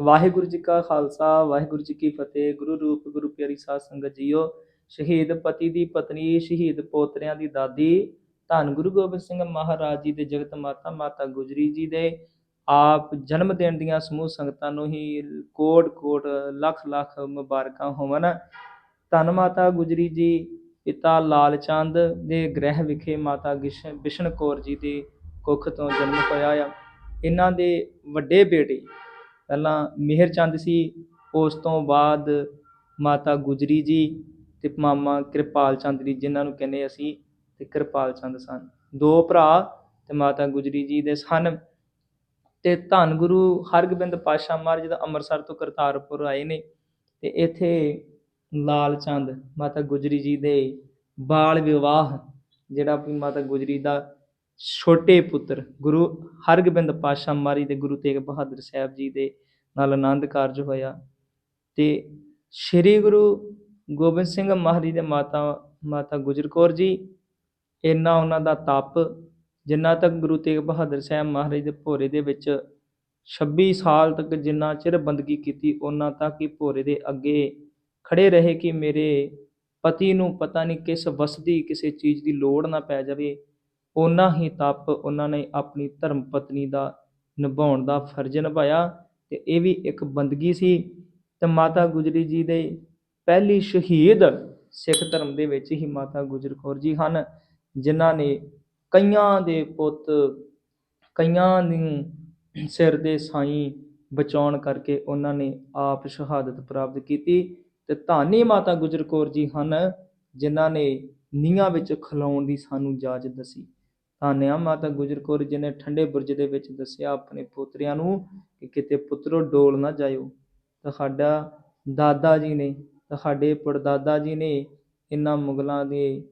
ਵਾਹਿਗੁਰੂ ਜੀ ਕਾ ਖਾਲਸਾ, ਵਾਹਿਗੁਰੂ ਜੀ ਕੀ ਫਤਿਹ। ਗੁਰੂ ਰੂਪ, ਗੁਰੂ ਪਿਆਰੀ ਸਾਧ ਸੰਗਤ ਜੀਓ, ਸ਼ਹੀਦ ਪਤੀ ਦੀ ਪਤਨੀ, ਸ਼ਹੀਦ ਪੋਤਰਿਆਂ ਦੀ ਦਾਦੀ, ਧੰਨ ਗੁਰੂ ਗੋਬਿੰਦ ਸਿੰਘ ਮਹਾਰਾਜ ਜੀ ਦੇ ਜਗਤ ਮਾਤਾ ਮਾਤਾ ਗੁਜਰੀ ਜੀ ਦੇ ਆਪ ਜਨਮ ਦਿਨ ਦੀਆਂ ਸਮੂਹ ਸੰਗਤਾਂ ਨੂੰ ਹੀ ਕੋਟ ਕੋਟ ਲੱਖ ਲੱਖ ਮੁਬਾਰਕਾਂ ਹੋਵਨ ਧੰਨ ਮਾਤਾ ਗੁਜਰੀ ਜੀ, ਪਿਤਾ ਲਾਲ ਚੰਦ ਦੇ ਗ੍ਰਹਿ ਵਿਖੇ ਮਾਤਾ ਗਿਸ਼- ਬਿਸ਼ਨ ਕੌਰ ਜੀ ਦੇ ਕੁੱਖ ਤੋਂ ਜਨਮ ਹੋਇਆ ਆ। ਇਹਨਾਂ ਦੇ ਵੱਡੇ ਬੇਟੇ ਪਹਿਲਾਂ ਮਿਹਰ ਚੰਦ ਸੀ, ਉਸ ਤੋਂ ਬਾਅਦ ਮਾਤਾ ਗੁਜਰੀ ਜੀ ਅਤੇ ਮਾਮਾ ਕਿਰਪਾਲ ਚੰਦ ਜੀ, ਜਿਨ੍ਹਾਂ ਨੂੰ ਕਹਿੰਦੇ ਅਸੀਂ ਅਤੇ ਕਿਰਪਾਲ ਚੰਦ ਸਨ। ਦੋ ਭਰਾ ਅਤੇ ਮਾਤਾ ਗੁਜਰੀ ਜੀ ਦੇ ਸਨ ਅਤੇ ਧੰਨ ਗੁਰੂ ਹਰਗੋਬਿੰਦ ਪਾਤਸ਼ਾਹ ਮਹਾਰਾਜ ਦਾ ਅੰਮ੍ਰਿਤਸਰ ਤੋਂ ਕਰਤਾਰਪੁਰ ਆਏ ਨੇ ਅਤੇ ਇੱਥੇ ਲਾਲ ਚੰਦ, ਮਾਤਾ ਗੁਜਰੀ ਜੀ ਦੇ ਬਾਲ ਵਿਵਾਹ ਜਿਹੜਾ ਵੀ ਮਾਤਾ ਗੁਜਰੀ ਦਾ ਛੋਟੇ ਪੁੱਤਰ, ਗੁਰੂ ਹਰਗੋਬਿੰਦ ਪਾਸ਼ਾ ਮਹਾਰਾਜ ਦੇ ਗੁਰੂ ਤੇਗ ਬਹਾਦਰ ਸਾਹਿਬ ਜੀ ਦੇ ਨਾਲ ਆਨੰਦ ਕਾਰਜ ਹੋਇਆ ਤੇ ਸ੍ਰੀ ਗੁਰੂ ਗੋਬਿੰਦ ਸਿੰਘ ਮਹਾਰਾਜ ਦੇ ਮਾਤਾ ਮਾਤਾ ਗੁਜਰ ਕੌਰ ਜੀ, ਇੰਨਾ ਉਹਨਾਂ ਦਾ ਤਪ ਜਿੰਨਾ ਤੱਕ ਗੁਰੂ ਤੇਗ ਬਹਾਦਰ ਸਾਹਿਬ ਮਹਾਰਾਜ ਦੇ ਭੋਰੇ ਦੇ ਵਿੱਚ 26 ਸਾਲ ਤੱਕ ਜਿੰਨਾ ਚਿਰ ਬੰਦਗੀ ਕੀਤੀ, ਉਹਨਾਂ ਤੱਕ ਹੀ ਭੋਰੇ ਦੇ ਅੱਗੇ ਖੜੇ ਰਹੇ ਕਿ ਮੇਰੇ ਪਤੀ ਨੂੰ ਪਤਾ ਨਹੀਂ ਕਿਸ ਵਸਦੀ, ਕਿਸੇ ਚੀਜ਼ ਦੀ ਲੋੜ ਨਾ ਪੈ ਜਾਵੇ। ਉਹਨਾਂ ਹੀ ਤਪ ਉਹਨਾਂ ਨੇ ਆਪਣੀ ਧਰਮ ਪਤਨੀ ਦਾ ਨਿਭਾਉਣ ਦਾ ਫਰਜ਼ ਨਿਭਾਇਆ ਅਤੇ ਇਹ ਵੀ ਇੱਕ ਬੰਦਗੀ ਸੀ ਅਤੇ ਮਾਤਾ ਗੁਜਰੀ ਜੀ ਦੇ ਪਹਿਲੀ ਸ਼ਹੀਦ ਸਿੱਖ ਧਰਮ ਦੇ ਵਿੱਚ ਹੀ ਮਾਤਾ ਗੁਜਰ ਕੌਰ ਜੀ ਹਨ, ਜਿਨ੍ਹਾਂ ਨੇ ਕਈਆਂ ਦੇ ਪੁੱਤ, ਕਈਆਂ ਨੂੰ ਸਿਰ ਦੇ ਸਾਈਂ ਬਚਾਉਣ ਕਰਕੇ ਉਹਨਾਂ ਨੇ ਆਪ ਸ਼ਹਾਦਤ ਪ੍ਰਾਪਤ ਕੀਤੀ ਤੇ ਧਾਨੀ ਮਾਤਾ ਗੁਜਰ ਕੌਰ ਜੀ ਹਨ, ਜਿਨ੍ਹਾਂ ਨੇ ਨੀਹਾਂ ਵਿੱਚ ਖਲਾਉਣ ਦੀ ਸਾਨੂੰ ਇਜਾਜ਼ਤ ਦੱਸੀ। ਧੰਨਿਆ ਮਾਤਾ ਗੁਜਰ ਕੌਰ ਜੀ ਨੇ ਠੰਡੇ ਬੁਰਜ ਦੇ ਵਿੱਚ ਦੱਸਿਆ ਆਪਣੇ ਪੋਤਰਿਆਂ ਨੂੰ ਕਿ ਕਿਤੇ ਪੁੱਤਰੋ ਡੋਲ ਨਾ ਜਾਇਓ। ਤੁਹਾਡਾ ਦਾਦਾ ਜੀ ਨੇ, ਤੁਹਾਡੇ ਪੜਦਾਦਾ ਜੀ ਨੇ ਇਹਨਾਂ ਮੁਗਲਾਂ ਦੇ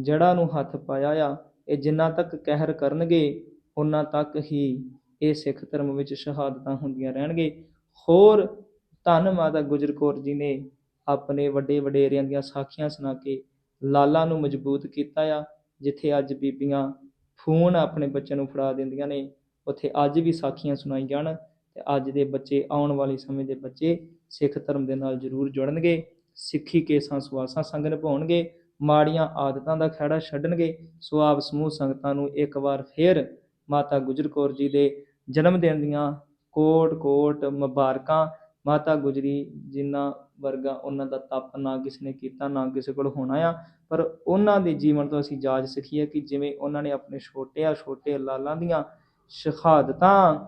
ਜੜ੍ਹਾਂ ਨੂੰ ਹੱਥ ਪਾਇਆ ਆ। ਇਹ ਜਿੰਨਾ ਤੱਕ ਕਹਿਰ ਕਰਨਗੇ, ਉਹਨਾਂ ਤੱਕ ਹੀ ਇਹ ਸਿੱਖ ਧਰਮ ਵਿੱਚ ਸ਼ਹਾਦਤਾਂ ਹੁੰਦੀਆਂ ਰਹਿਣਗੇ। ਹੋਰ ਧੰਨ ਮਾਤਾ ਗੁਜਰ ਕੌਰ ਜੀ ਨੇ ਆਪਣੇ ਵੱਡੇ ਵਡੇਰਿਆਂ ਦੀਆਂ ਸਾਖੀਆਂ ਸੁਣਾ ਕੇ ਲਾਲਾ ਨੂੰ ਮਜ਼ਬੂਤ ਕੀਤਾ ਆ, ਜਿੱਥੇ ਅੱਜ ਬੀਬੀਆਂ ਫੋਨ ਆਪਣੇ ਬੱਚਿਆਂ ਨੂੰ ਫੜਾ ਦਿੰਦੀਆਂ ਨੇ। ਉੱਥੇ ਅੱਜ ਵੀ ਸਾਖੀਆਂ ਸੁਣਾਈ ਜਾਣ ਅਤੇ ਅੱਜ ਦੇ ਬੱਚੇ ਆਉਣ ਵਾਲੇ ਸਮੇਂ ਦੇ ਬੱਚੇ ਸਿੱਖ ਧਰਮ ਦੇ ਨਾਲ ਜ਼ਰੂਰ ਜੁੜਨਗੇ। ਸਿੱਖੀ ਕੇਸਾਂ ਸੁਆਸਾਂ ਸੰਗ ਨਿਭਾਉਣਗੇ। ਮਾੜੀਆਂ ਆਦਤਾਂ ਦਾ ਖਹਿੜਾ ਛੱਡਣਗੇ। ਸੋ ਆਪ ਸਮੂਹ ਸੰਗਤਾਂ ਨੂੰ ਇੱਕ ਵਾਰ ਫੇਰ ਮਾਤਾ ਗੁਜਰ ਕੌਰ ਜੀ ਦੇ ਜਨਮ ਦਿਨ ਦੀਆਂ ਕੋਟ ਕੋਟ ਮੁਬਾਰਕਾਂ ਮਾਤਾ ਗੁਜਰੀ ਜਿਨ੍ਹਾਂ ਵਰਗਾ ਉਹਨਾਂ ਦਾ ਤਪ ਨਾ ਕਿਸੇ ਨੇ ਕੀਤਾ, ਨਾ ਕਿਸੇ ਕੋਲ ਹੋਣਾ ਆ। ਪਰ ਉਹਨਾਂ ਦੇ ਜੀਵਨ ਤੋਂ ਅਸੀਂ ਜਾਜ ਸਿੱਖੀਏ ਕਿ ਜਿਵੇਂ ਉਹਨਾਂ ਨੇ ਆਪਣੇ ਛੋਟੇ ਆ ਛੋਟੇ ਲਾਲਾਂ ਦੀਆਂ ਸ਼ਹਾਦਤਾਂ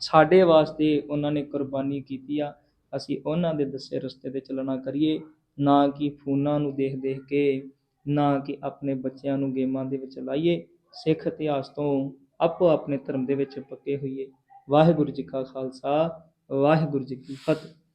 ਸਾਡੇ ਵਾਸਤੇ ਉਹਨਾਂ ਨੇ ਕੁਰਬਾਨੀ ਕੀਤੀ ਆ, ਅਸੀਂ ਉਹਨਾਂ ਦੇ ਦੱਸੇ ਰਸਤੇ ਤੇ ਚੱਲਣਾ ਕਰੀਏ। ਨਾ ਕਿ ਫੋਨਾਂ ਨੂੰ ਦੇਖ ਦੇਖ ਕੇ, ਨਾ ਕਿ ਆਪਣੇ ਬੱਚਿਆਂ ਨੂੰ ਗੇਮਾਂ ਦੇ ਵਿੱਚ ਲਾਈਏ। ਸਿੱਖ ਇਤਿਹਾਸ ਤੋਂ ਆਪੋ ਆਪਣੇ ਧਰਮ ਦੇ ਵਿੱਚ ਪੱਕੇ ਹੋਈਏ। ਵਾਹਿਗੁਰੂ ਜੀ ਕਾ ਖਾਲਸਾ। ਵਾਹਿਗੁਰੂ ਜੀ ਕੀ ਫਤਿਹ।